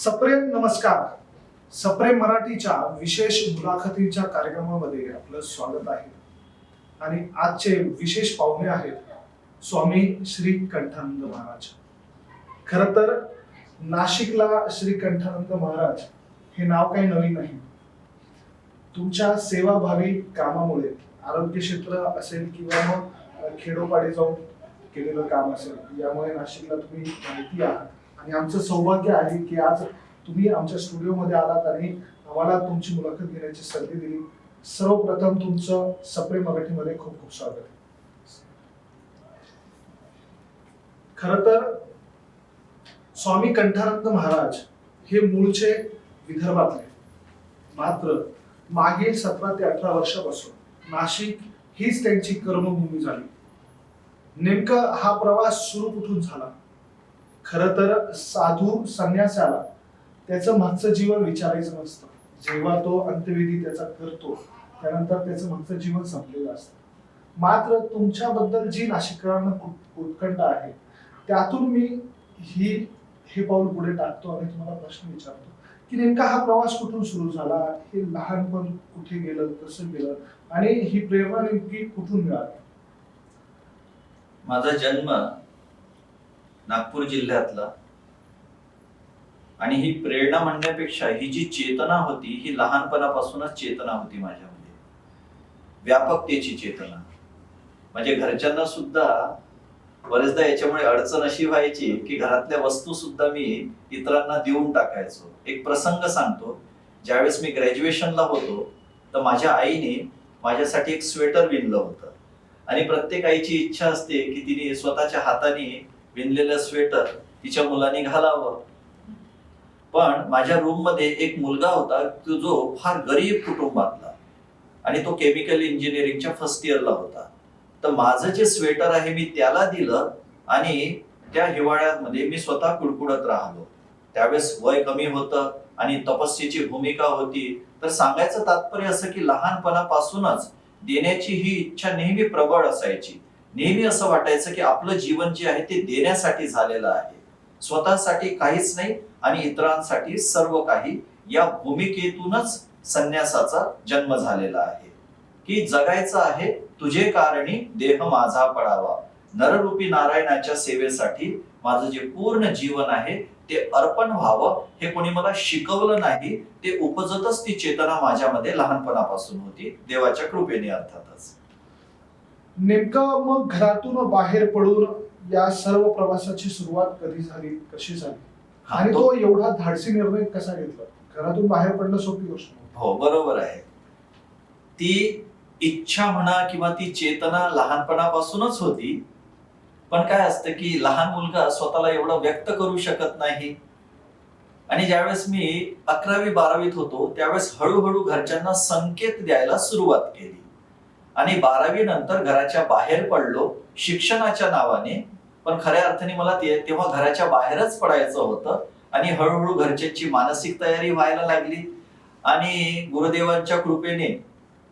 सप्रेम नमस्कार. सप्रेम मराठीच्या विशेष मुलाखतीच्या कार्यक्रमामध्ये आपलं स्वागत आहे. आणि आजचे विशेष पाहुणे आहेत स्वामी श्री कंठानंद महाराज. खर तर नाशिकला श्री कंठानंद महाराज हे नाव काही नवीन नाही. तुमच्या सेवाभावी कामामुळे आरोग्य क्षेत्र असेल किंवा मग खेडोपाडी जाऊन केलेलं काम असेल यामुळे नाशिकला तुम्ही माहिती आहात. आणि आमचं सौभाग्य आहे की आज तुम्ही आमच्या स्टुडिओमध्ये आलात आणि आम्हाला तुमची मुलाखत घेण्याची संधी दिली. सर्वप्रथम तुमचं सप्रेम मराठीमध्ये खूप खूप स्वागत आहे. खर तर स्वामी कंठारत्न महाराज हे मूळचे विदर्भातले. मात्र मागील सतरा ते अठरा वर्षापासून नाशिक हीच त्यांची कर्मभूमी झाली. नेमका हा प्रवास सुरू कुठून झाला? खर तर साधू संन्यासाला त्याचं मागचं जीवन विचारायचं नसतं. जेव्हा तो अंत्यविधी त्याचा करतो त्यानंतर त्याचं मागचं जीवन संपलेलं असतं. मात्र तुमच्याबद्दल जी नाशिकरांना उत्कंठ आहे त्यातून मी ही हे पाऊल पुढे टाकतो आणि तुम्हाला प्रश्न विचारतो की नेमका हा प्रवास कुठून सुरू झाला? हे लहानपण कुठे गेलं? कसं गेलं? आणि ही प्रेरणा नेमकी कुठून मिळाली? माझा जन्म नागपूर जिल्ह्यातला. आणि ही प्रेरणा म्हणण्यापेक्षा ही जी चेतना होती ही लहानपणापासूनच चेतना होती माझ्यामध्ये. व्यापकतेची चेतना. म्हणजे घरच्यांना सुद्धा बरेचदा याच्यामुळे अडचण अशी व्हायची की घरातल्या वस्तू सुद्धा मी इतरांना देऊन टाकायचो. एक प्रसंग सांगतो. ज्यावेळेस मी ग्रॅज्युएशनला होतो तर माझ्या आईने माझ्यासाठी एक स्वेटर विणलं होतं. आणि प्रत्येक आईची इच्छा असते की तिने स्वतःच्या हाताने विणलेलं स्वेटर तिच्या मुलांनी घालावं. पण माझ्या रूममध्ये एक मुलगा होता जो फार गरीब कुटुंबातला आणि तो केमिकल इंजिनिअरिंगच्या फर्स्ट इयरला होता. तर माझं जे स्वेटर आहे मी त्याला दिलं आणि त्या हिवाळ्यामध्ये मी स्वतः कुडकुडत राहिलो. त्यावेळेस वय कमी होतं आणि तपस्येची भूमिका होती. तर सांगायचं तात्पर्य असं की लहानपणापासूनच देण्याची ही इच्छा नेहमी प्रबळ असायची. नेहमी असं वाटायचं की आपलं जीवन जे आहे ते देण्यासाठी झालेलं आहे. स्वतःसाठी काहीच नाही आणि इतरांसाठी सर्व काही या भूमिकेतूनच संन्यासाचा जन्म झालेला आहे. की जगायचं आहे तुझे कारणी देह माझा पडावा. नररूपी नारायणाच्या सेवेसाठी माझं जे पूर्ण जीवन आहे ते अर्पण व्हावं हे कोणी मला शिकवलं नाही ते उपजतच ती चेतना माझ्यामध्ये लहानपणापासून होती देवाच्या कृपेने अर्थातच. नेमकं मग घरातून बाहेर पडून या सर्व प्रवासाची सुरुवात कधी झाली कशी झाली? आणि तो- एवढा धाडसी निर्णय कसा घेतला? घरातून बाहेर पडणं सोपी गोष्ट. हो बरोबर आहे. ती इच्छा म्हणा किंवा ती चेतना लहानपणापासूनच होती. पण काय असतं की लहान मुलगा स्वतःला एवढं व्यक्त करू शकत नाही. आणि ज्यावेळेस मी अकरावी बारावीत होतो त्यावेळेस हळूहळू घरच्यांना संकेत द्यायला सुरुवात केली. आणि बारावी नंतर घराच्या बाहेर पडलो शिक्षणाच्या नावाने. पण खऱ्या अर्थाने मला तेव्हा घराच्या बाहेरच पडायचं होतं आणि हळूहळू घरच्यांची मानसिक तयारी व्हायला लागली. आणि गुरुदेवांच्या कृपेने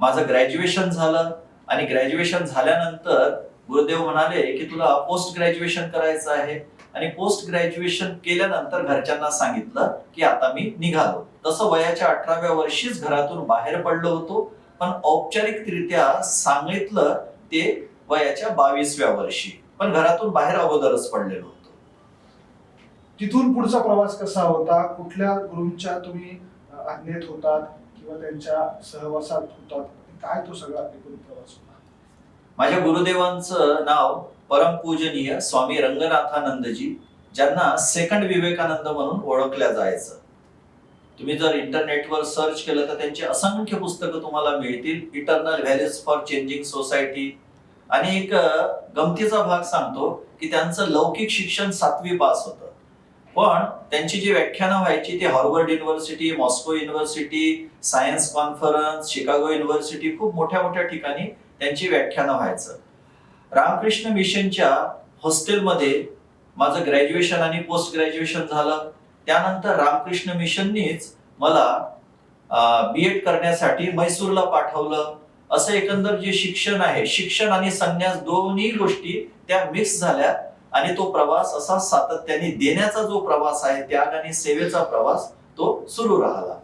माझं ग्रॅज्युएशन झालं. आणि ग्रॅज्युएशन झाल्यानंतर गुरुदेव म्हणाले की तुला पोस्ट ग्रॅज्युएशन करायचं आहे. आणि पोस्ट ग्रॅज्युएशन केल्यानंतर घरच्यांना सांगितलं की आता मी निघालो. तसं वयाच्या अठराव्या वर्षीच घरातून बाहेर पडलो होतो. पण औपचारिकरित्या सांगितलं ते वयाच्या बावीसव्या वर्षी. पण घरातून बाहेर अगोदरच पडलेलो होतो. तिथून पुढचा प्रवास कसा होता? कुठल्या गुरूंच्या तुम्ही आज्ञेत होतात किंवा त्यांच्या सहवासात होतात? काय तो सगळा एकूण प्रवास होता? माझ्या गुरुदेवांचं नाव परमपूजनीय स्वामी रंगनाथानंदजी ज्यांना सेकंड विवेकानंद म्हणून ओळखल्या जायचं. तुम्ही जर इंटरनेटवर सर्च केलं तर त्यांची असंख्य पुस्तकं तुम्हाला मिळतील. Eternal values for changing society आणि एक गमतीचा भाग सांगतो की त्यांचं लौकिक शिक्षण सातवी पास होतं. पण त्यांची जी व्याख्यानं व्हायची ती Harvard University Moscow University science conference Chicago University खूप मोठ्या मोठ्या ठिकाणी त्यांची व्याख्यानं व्हायचं. रामकृष्ण मिशनच्या हॉस्टेलमध्ये माझं ग्रॅज्युएशन आणि पोस्ट ग्रॅज्युएशन झालं. त्यानंतर रामकृष्ण मिशननीच मला बी एड करण्यासाठी मैसूरला पाठवलं. असं एकंदर जे शिक्षण आहे शिक्षण आणि संन्यास दोन्ही गोष्टी त्या मिक्स झाल्या आणि तो प्रवास असा सातत्याने देण्याचा जो प्रवास आहे त्याग आणि सेवेचा प्रवास तो सुरू राहिला.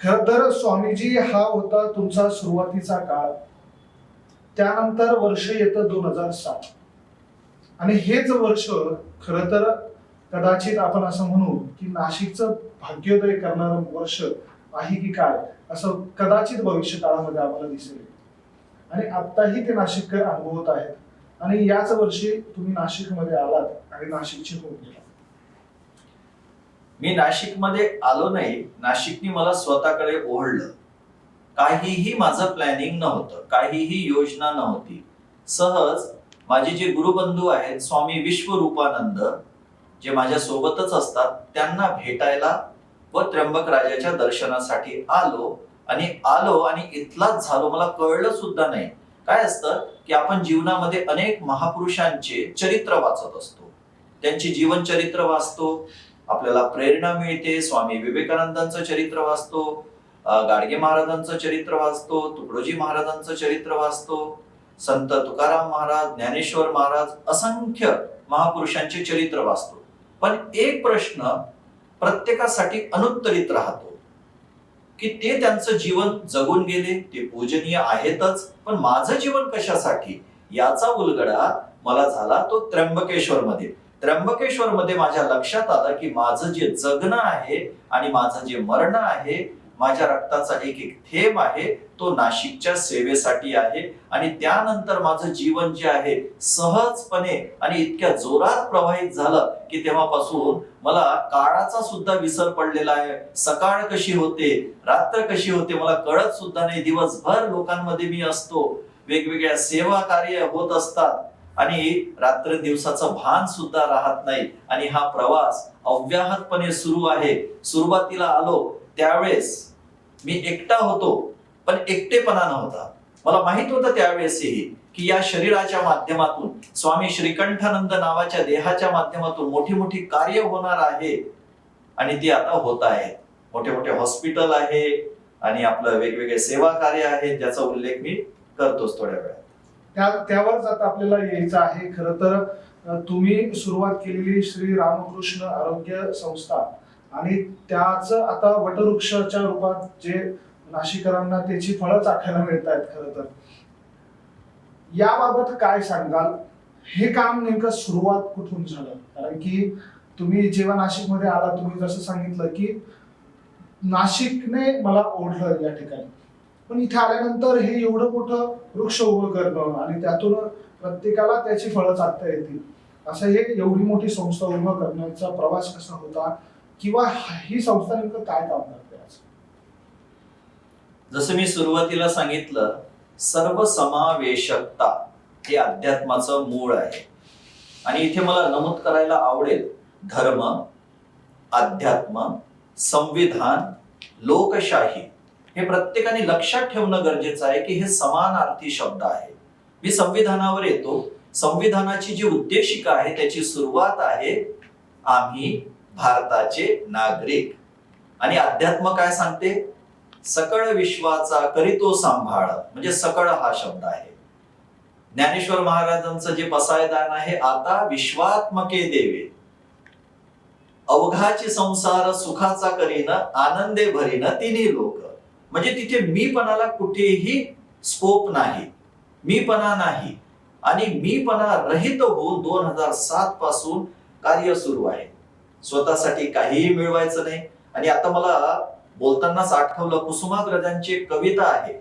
खर तर स्वामीजी हा होता तुमचा सुरुवातीचा काळ. त्यानंतर वर्ष येतं दोन हजार सात. आणि हेच वर्ष खर तर कदाचित आपण असं म्हणू की नाशिकचं भाग्योदय करणारं वर्ष आहे की काय असं कदाचित भविष्य काळामध्ये आम्हाला दिसेल. आणि आत्ताही ते नाशिककर अनुभवत आहेत. आणि याच वर्षी तुम्ही नाशिकमध्ये आलात आणि नाशिकची होऊन गेला मी नाशिकमध्ये आलो नाही. नाशिकनी मला स्वतःकडे ओढलं. काहीही माझं प्लॅनिंग नव्हतं. काहीही योजना नव्हती. सहज माझे जे गुरुबंधू आहेत स्वामी विश्वरूपानंद जे माझ्या सोबतच असतात त्यांना भेटायला व त्र्यंबक राजाच्या दर्शनासाठी आलो आणि आलो आणि इथलाच झालो मला कळलं सुद्धा नाही. काय असतं की आपण जीवनामध्ये अनेक महापुरुषांचे चरित्र वाचत असतो. त्यांची जीवनचरित्र वाचतो आपल्याला प्रेरणा मिळते स्वामी विवेकानंदांचं चरित्र वाचतो गाडगे महाराजांचं चरित्र वाचतो तुकडोजी महाराजांचं चरित्र वाचतो संत तुकाराम महाराज ज्ञानेश्वर महाराज असंख्य महापुरुषांचे चरित्र वाचतो. पण एक प्रश्न प्रत्येकासाठी अनुत्तरित राहतो. की ते त्यांचं जीवन जगून गेले ते पूजनीय आहेतच पण माझं जीवन कशासाठी? याचा उलगडा मला झाला तो त्र्यंबकेश्वर मध्ये त्र्यंबकेश्वर मध्ये माझ्या लक्षात आलं की माझं जे जगणं आहे आणि माझं जे मरण आहे माझ्या रक्ताचा एक एक थेंब आहे तो नाशिकच्या सेवेसाठी आहे. आणि त्यानंतर माझं जीवन जे आहे सहजपणे आणि इतक्या जोरात प्रवाहित झालं की तेव्हापासून मला काळाचा सुद्धा विसर पडलेला आहे. सकाळ कशी होते रात्र कशी होते मला कळत सुद्धा नाही. दिवसभर लोकांमध्ये मी असतो. वेगवेगळ्या सेवा कार्य होत असतात. आणि रात्र दिवसाचं भान सुद्धा राहत नाही. आणि हा प्रवास अव्याहतपणे सुरू आहे. सुरुवातीला आलो त्यावेळेस मी एकटा होतो पण एकटेपणा नव्हता मला माहीत होतं त्यावेळेसही की या शरीराच्या माध्यमातून स्वामी श्रीकंठानंद नावाच्या देहाच्या माध्यमातून मोठी मोठी कार्य होणार आहे. आणि ती आता होत आहे. मोठे मोठे हॉस्पिटल आहे आणि आपलं वेगवेगळे सेवा कार्य आहे ज्याचा उल्लेख मी करतोच थोड्या वेळात. त्या त्यावरच आता आपल्याला यायचं आहे. खर तर तुम्ही सुरुवात केलेली श्री रामकृष्ण आरोग्य संस्था आणि त्याच आता वटवृक्षाच्या रूपात जे नाशिकरांना त्याची फळं चाखायला मिळत आहेत खरं तर. याबाबत काय सांगाल? हे काम नेमकं सुरुवात कुठून झालं? कारण की तुम्ही जेव्हा नाशिकमध्ये आला तुम्ही जसं सांगितलं की नाशिकने मला ओढलं या ठिकाणी. पण इथे आल्यानंतर हे एवढं मोठं वृक्ष उभं करणं आणि त्यातून प्रत्येकाला त्याची फळं चालता येतील असं हे एवढी मोठी संस्था उभं करण्याचा प्रवास कसा होता? किंवा ही संस्था नेमकं काय काम करते जसं मी सुरुवातीला सांगितलं सर्व समावेशकता हे अध्यात्माचं मूळ आहे. आणि इथे मला नमूद करायला आवडेल धर्म अध्यात्म संविधान लोकशाही हे प्रत्येकाने लक्षात ठेवणं गरजेचं आहे की हे समानार्थी शब्द आहे. मी संविधानावर येतो संविधानाची जी उद्देशिका आहे त्याची सुरुवात आहे आम्ही भारताचे नागरिक. आणि अध्यात्म काय सांगते? सकळ विश्वाचा करीतो सांभाळ. म्हणजे सकळ हा शब्द आहे. ज्ञानेश्वर महाराजांचं जे पसायदान आहे आता विश्वात्मके देवे. अवघाची संसार सुखाचा करीन आनंदे भरीन तिन्ही लोक. म्हणजे तिथे मीपणाला कुठेही स्कोप नाही. मीपणा नाही. आणि मीपणा रहित होऊन दोन हजार सात पासून कार्य सुरू आहे. स्वतःसाठी काहीही मिळवायचं नाही. आणि आता मला बोलतानाच आठवलं कुसुमाग्रजांची एक कविता आहे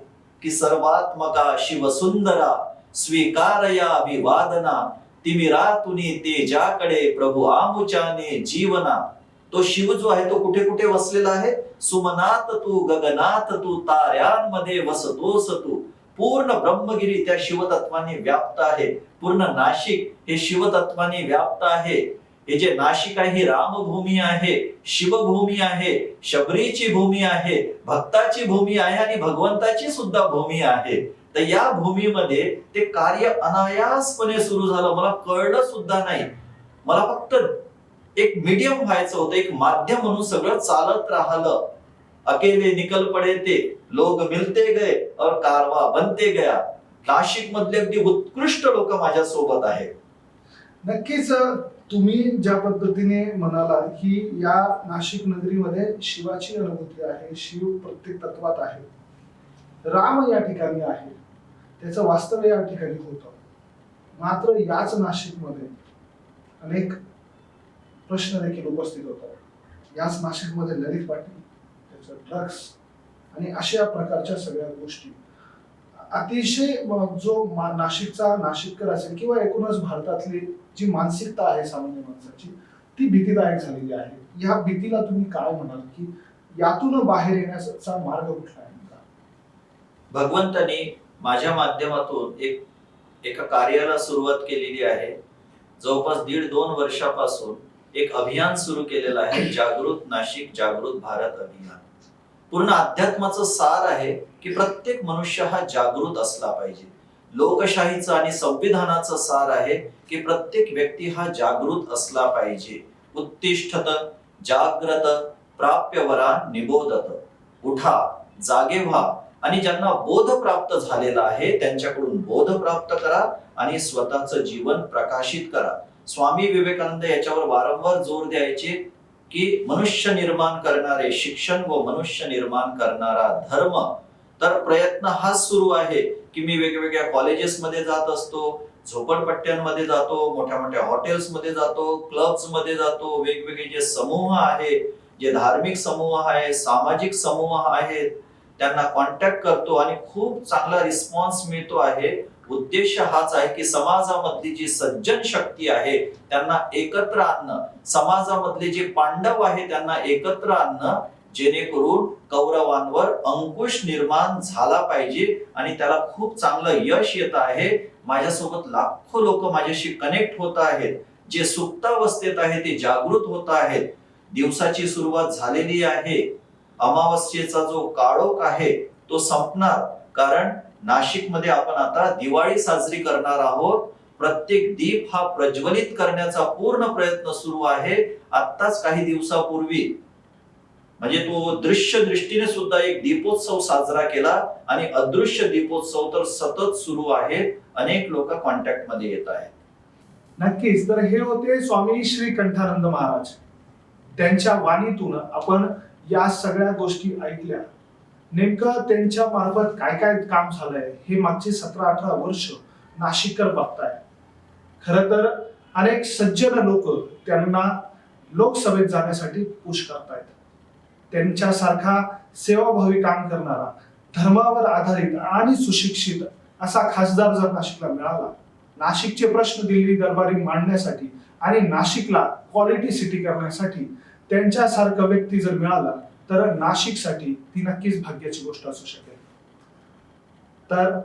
की सर्वात्मका शिवसुंदरा स्वीकारया अभिवादना तिमिरातुनी तेजाकडे प्रभू आमुचाने जीवना. तो शिव जो आहे तो कुठे कुठे वसलेला आहे? सुमनात तू गगनात तू ताऱ्यांमध्ये वसतोस तू. पूर्ण ब्रह्मगिरी त्या शिवतत्वाने व्याप्त आहे. पूर्ण नाशिक हे शिवतत्वाने व्याप्त आहे. हे जे नाशिक आहे ही रामभूमी आहे शिवभूमी आहे शबरीची भूमी आहे भक्ताची भूमी आहे आणि भगवंताची सुद्धा भूमी आहे. तर या भूमीमध्ये ते कार्य अनायासपणे सुरू झालं. मला कळलं सुद्धा नाही. मला फक्त एक मीडियम व्हायचं होतं एक माध्यम म्हणून सगळं चालत राहिलं. अकेले निकल पडे ते लोक मिलते गए और कारवा बनते गया. नाशिक मधले अगदी उत्कृष्ट लोक माझ्या सोबत आहेत. नक्कीच तुम्ही ज्या पद्धतीने म्हणाला की या नाशिक नगरीमध्ये शिवाची अनुभूती आहे शिव प्रत्येक तत्वात आहे. राम या ठिकाणी आहे. त्याचं वास्तव्य या ठिकाणी होतं. मात्र याच नाशिकमध्ये अनेक प्रश्न देखील उपस्थित होतात. याच नाशिकमध्ये ललित पाटील त्याचं ड्रग्स आणि अशा प्रकारच्या सगळ्या गोष्टी. अतिशय जो मा- नाशिकचा नाशिककर असेल किंवा एकूणच भारतातली जी मानसिकता आहे सामान्य माणसाची ती भीतीदायक झालेली आहे. या भीतीला तुम्ही काय म्हणाल की यातून बाहेर येण्याचा मार्ग कुठला आहे नेमका? भगवंतानी माझ्या माध्यमातून एक एका कार्याला सुरुवात केलेली आहे. जवळपास दीड दोन वर्षापासून एक अभियान सुरू केलेलं आहे जागृत नाशिक जागृत भारत अभियान. पूर्ण अध्यात्माचं सार आहे की प्रत्येक मनुष्य हा जागृत असला पाहिजे. लोकशाहीचं आणि संविधानाचं सार आहे की प्रत्येक व्यक्ती हा जागृत असला पाहिजे. उत्तिष्ठत जाग्रत प्राप्यवरा निबोधत. उठा जागे व्हा आणि ज्यांना बोध प्राप्त झालेला आहे त्यांच्याकडून बोध प्राप्त करा आणि स्वतःचं जीवन प्रकाशित करा. स्वामी विवेकानंद याच्यावर वारंवार जोर द्यायचे की मनुष्य निर्माण करणारे शिक्षण व मनुष्य निर्माण करणारा धर्म तर प्रयत्न हाच सुरू आहे. की मी वेगवेगळ्या कॉलेजेसमध्ये जात असतो झोपडपट्ट्यांमध्ये जातो मोठ्या मोठ्या हॉटेल्समध्ये जातो क्लब्समध्ये जातो वेगवेगळे जे समूह आहे जे धार्मिक समूह आहे सामाजिक समूह आहेत त्यांना कॉन्टॅक्ट करतो आणि खूप चांगला रिस्पॉन्स मिळतो आहे. उद्देश हाच आहे की समाजामधली जी सज्जन शक्ती आहे त्यांना एकत्र आणणं. समाजामधले जे पांडव आहे त्यांना एकत्र आणणं. जेणेकरून कौरवांवर अंकुश निर्माण झाला पाहिजे आणि त्याला खूप चांगलं यश येत आहे. माझ्यासोबत लाखो लोक माझ्याशी कनेक्ट होत आहेत. जे सुप्तावस्थेत आहे ते जागृत होत आहेत. दिवसाची सुरुवात झालेली आहे. अमावस्येचा जो काळोख आहे तो संपणार. कारण नाशिकमध्ये आपण आता दिवाळी साजरी करणार आहोत. प्रत्येक दीप हा प्रज्वलित करण्याचा पूर्ण प्रयत्न सुरू आहे. आत्ताच काही दिवसापूर्वी म्हणजे तो दृश्य दृष्टीने सुद्धा एक दीपोत्सव साजरा केला आणि अदृश्य दीपोत्सव तर सतत सुरू आहेत. अनेक लोक कॉन्टॅक्टमध्ये येत आहेत. नक्कीच. तर हे होते स्वामी श्री कंठानंद महाराज. त्यांच्या वाणीतून आपण या सगळ्या गोष्टी ऐकल्या. नेमकं त्यांच्या मार्फत काय काय काम झालंय हे मागचे सतरा अठरा वर्ष नाशिककर बघताय खर तर अनेक सज्जन लोक त्यांना लोकसभेत जाण्यासाठी पुश करतायत. त्यांच्यासारखा सेवाभावी काम करणारा धर्मावर आधारित आणि सुशिक्षित असा खासदार जर नाशिकला मिळाला नाशिकचे प्रश्न दिल्ली दरबारी मांडण्यासाठी आणि नाशिकला क्वालिटी सिटी करण्यासाठी त्यांच्यासारखं व्यक्ती जर मिळाला तर नाशिकसाठी ती नक्कीच भाग्याची गोष्ट असू शकेल. तर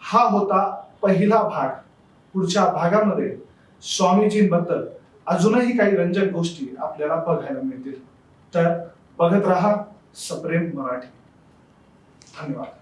हा होता पहिला भाग. पुढच्या भागामध्ये स्वामीजींबद्दल अजूनही काही रंजक गोष्टी आपल्याला बघायला मिळतील. तर बघत राहा सप्रेम मराठी. धन्यवाद.